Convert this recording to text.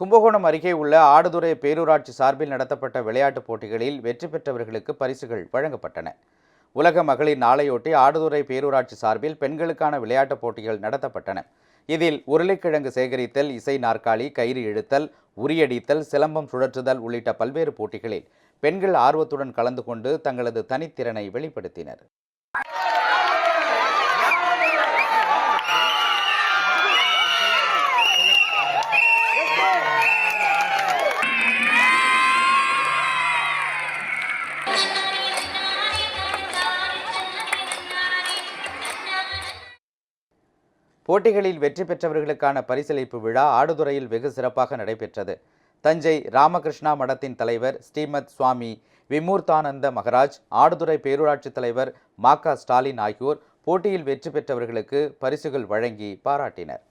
கும்பகோணம் அருகே உள்ள ஆடுதுறை பேரூராட்சி சார்பில் நடத்தப்பட்ட விளையாட்டுப் போட்டிகளில் வெற்றி பெற்றவர்களுக்கு பரிசுகள் வழங்கப்பட்டன. உலக மகளிர் நாளையொட்டி ஆடுதுறை பேரூராட்சி சார்பில் பெண்களுக்கான விளையாட்டுப் போட்டிகள் நடத்தப்பட்டன. இதில் உருளைக்கிழங்கு சேகரித்தல் இசை நாற்காலி கயிறு இழுத்தல் உரியடித்தல் சிலம்பம் சுழற்றுதல் உள்ளிட்ட பல்வேறு போட்டிகளில் பெண்கள் ஆர்வத்துடன் கலந்து கொண்டு தங்களது தனித்திறனை வெளிப்படுத்தினர். போட்டிகளில் வெற்றி பெற்றவர்களுக்கான பரிசளிப்பு விழா ஆடுதுறையில் வெகு சிறப்பாக நடைபெற்றது. தஞ்சை ராமகிருஷ்ணா மடத்தின் தலைவர் ஸ்ரீமத் சுவாமி விமூர்த்தானந்த மகராஜ் ஆடுதுறை பேரூராட்சி தலைவர் மாக்கா ஸ்டாலின் ஆகியோர் போட்டியில் வெற்றி பெற்றவர்களுக்கு பரிசுகள் வழங்கி பாராட்டினர்.